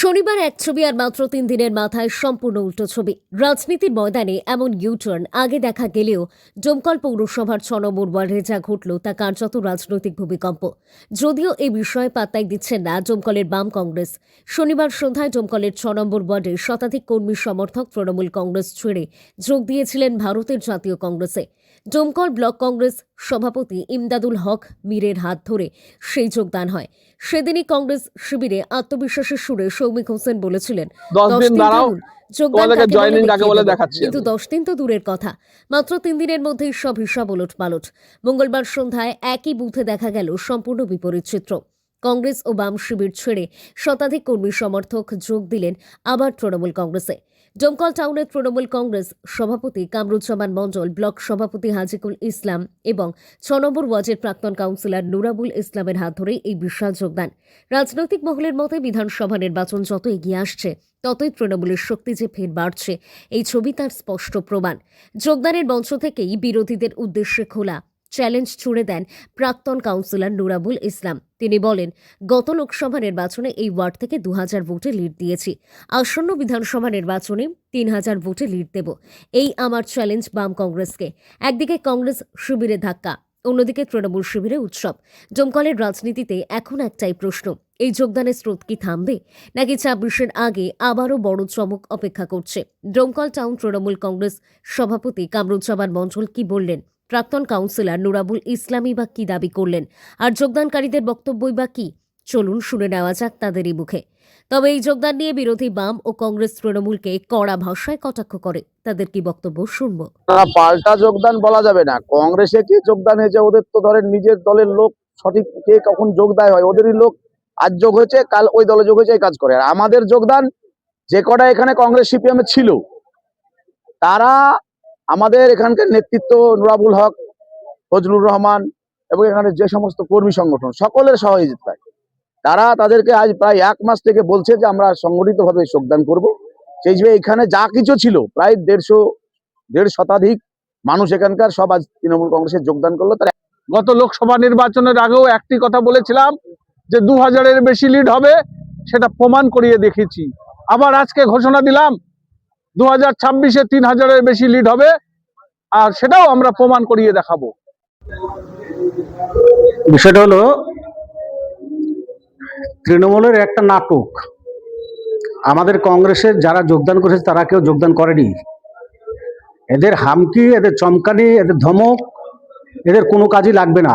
শনিবার এক ছবি আর মাত্র তিন দিনের মাথায় সম্পূর্ণ উল্টো ছবি। রাজনীতির ময়দানে এমন ইউটার্ন আগে দেখা গেলেও জমকল পৌরসভার ছ নম্বর ওয়ার্ডে যা ঘটল তা কার্যত রাজনৈতিক ভূমিকম্প। যদিও এই বিষয়ে পাত্তাই দিচ্ছেন না জমকলের বাম কংগ্রেস। শনিবার সন্ধ্যায় ডোমকলের ছ নম্বর ওয়ার্ডে শতাধিক কর্মী সমর্থক তৃণমূল কংগ্রেস ছেড়ে যোগ দিয়েছিলেন ভারতের জাতীয় কংগ্রেসে। ডোমকল ব্লক কংগ্রেস সভাপতি ইমদাদুল হক মীরের হাত ধরে সেই যোগদান হয়। সেদিনই কংগ্রেস শিবিরে আত্মবিশ্বাসের সুরে সৌমিক হোসেন বলেছিলেন কিন্তু দশ দিন তো দূরের কথা মাত্র তিন দিনের মধ্যেই সব হিসাব ওলট পালট মঙ্গলবার সন্ধ্যায় একই বুথে দেখা গেল সম্পূর্ণ বিপরীত চিত্র। কংগ্রেস ও বাম শিবির ছেড়ে শতাধিক কর্মী সমর্থক যোগ দিলেন আবার তৃণমূল কংগ্রেসে। ডোমকল টাউনের তৃণমূল কংগ্রেস সভাপতি কামরুজ্জামান মণ্ডল, ব্লক সভাপতি হাজিকুল ইসলাম এবং ছ নম্বর ওয়ার্ডের প্রাক্তন কাউন্সিলর নুরাবুল ইসলামের হাত ধরেই এই বিশাল যোগদান। রাজনৈতিক মহলের মতে বিধানসভা নির্বাচন যত এগিয়ে আসছে, ততই তৃণমূলের শক্তি যে ফের বাড়ছে, এই ছবি তার স্পষ্ট প্রমাণ। যোগদানের মঞ্চ থেকেই বিরোধীদের উদ্দেশ্যে খোলা। চ্যালেঞ্জ ছুড়ে দেন প্রাক্তন কাউন্সিলর নুরাবুল ইসলাম। তিনি বলেন, গত লোকসভা নির্বাচনে এই ওয়ার্ড থেকে দু হাজার ভোটে লিড দিয়েছি। আসন্ন বিধানসভা নির্বাচনে তিন হাজার ভোটে লিড দেব। এই আমার চ্যালেঞ্জ বাম কংগ্রেসকে। একদিকে কংগ্রেস শিবিরে ধাক্কা, অন্যদিকে তৃণমূল শিবিরে উৎসব। ডোমকলের রাজনীতিতে এখন একটাই প্রশ্ন, এই যোগদানের স্রোত কি থামবে? নাকি ছাব্বিশের আগে আবারও বড় চমক অপেক্ষা করছে? ডোমকল টাউন তৃণমূল কংগ্রেস সভাপতি কামরুজ্জামান মণ্ডল কি বললেন? প্রাক্তন কাউন্সিলর নুরাবুল ইসলামী বা কি দাবি করলেন? আর যোগদানকারীদের বক্তব্যই বা কি? চলুন শুনে নেওয়া যাক তাদেরই মুখে। তবে এই যোগদান নিয়ে বিরোধী বাম ও কংগ্রেস তৃণমূলকে কড়া ভাষায় কটাক্ষ করে। তাদের কি বক্তব্য শুনব? পাল্টা যোগদান বলা যাবে না। কংগ্রেসে কি যোগদান হয়েছে ওদের তো ধরেন নিজের দলের লোক সঠিক কে কখন যোগ দেয় হয়, ওদেরই লোক আজ যোগ হয়েছে, কাল ওই দলে যোগ হয়েছে কাজ করে। আর আমাদের যোগদান যে কটা এখানে কংগ্রেস সিপিএম ছিল, তারা আমাদের এখানকার নেতৃত্ব নুরাবুল হক, ফজলুর রহমান এবং এখানে যে সমস্ত কর্মী সংগঠন, সকলের সহযোগিতায় তারা তাদেরকে আজ প্রায় এক মাস থেকে বলছে যে আমরা সংগঠিতভাবে যোগদান করব। সেই হিসেবে এখানে যা কিছু ছিল, প্রায় দেড়শো, দেড় শতাধিক মানুষ এখানকার, সব আজ তৃণমূল কংগ্রেসে যোগদান করল। তারা গত লোকসভা নির্বাচনের আগেও একটি কথা বলেছিলাম যে দু হাজারের বেশি লিড হবে, সেটা প্রমাণ করিয়ে দেখেছি আবার আজকে ঘোষণা দিলাম দু হাজার ছাব্বিশে তিন হাজারের বেশি লিড হবে। আর সেটাও আমরা প্রমাণ করিয়ে দেখাবো। বিষয়টা হলো তৃণমূলের একটা নাটক। আমাদের কংগ্রেসের যারা যোগদান করেছে তারা কেউ যোগদান করেনি। এদের হামকি এদের চমকানি এদের ধমক এদের কোনো কাজই লাগবে না।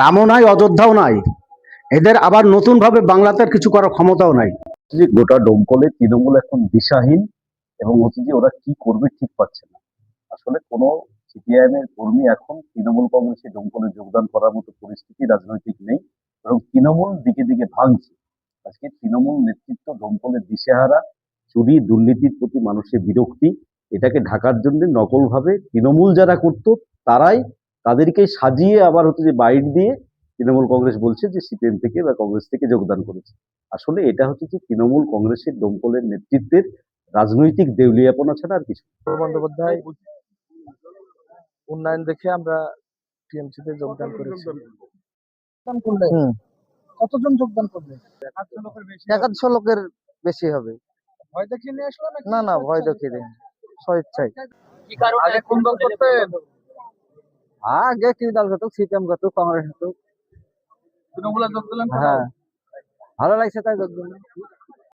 রামও নাই অযোধ্যাও নাই। এদের আবার নতুনভাবে বাংলাতে কিছু করার ক্ষমতাও নাই। গোটা ডোমকলে তৃণমূল এখন দিশাহীন এবং হচ্ছে যে ওরা কি করবে ঠিক পাচ্ছে না। আসলে কোনো সিপিআইএম এর কর্মী এখন তৃণমূল কংগ্রেসে দমকলে যোগদান করার মতো পরিস্থিতি রাজনৈতিক নেই এবং তৃণমূল দিকে দিকে ভাঙছে। আজকে তৃণমূল নেতৃত্ব ডোমকলের দিশেহারা, চুরি, দুর্নীতির প্রতি মানুষের বিরক্তি, এটাকে ঢাকার জন্য নকলভাবে তৃণমূল যারা করতো, তারাই তাদেরকে সাজিয়ে আবার হচ্ছে যে বাইট দিয়ে তৃণমূল কংগ্রেস বলছে যে সিপিএম থেকে বা কংগ্রেস থেকে যোগদান করেছে। আসলে এটা হচ্ছে যে তৃণমূল কংগ্রেসের দমকলের নেতৃত্বের রাজনৈতিক দেউলিয়াপনা ছাড়া আর কিছু? বন্দ্যোপাধ্যায় উন্নয়ন দেখে আমরা টিএমসি তে যোগদান করেছি। কতজন যোগদান করবে? একাদশো লোকের বেশি হবে। ভয় দেখিয়ে নিয়ে আসলো না না ভয় দেখিয়ে দিন স্বেচ্ছায় আগে কোন দল করতেন? আগে কি দল হতো? সিপিএম হতো কংগ্রেস হতো। তৃণমূলে যোগ দিলেন হ্যাঁ। ভালো লাগছে তাই যোগ দিলাম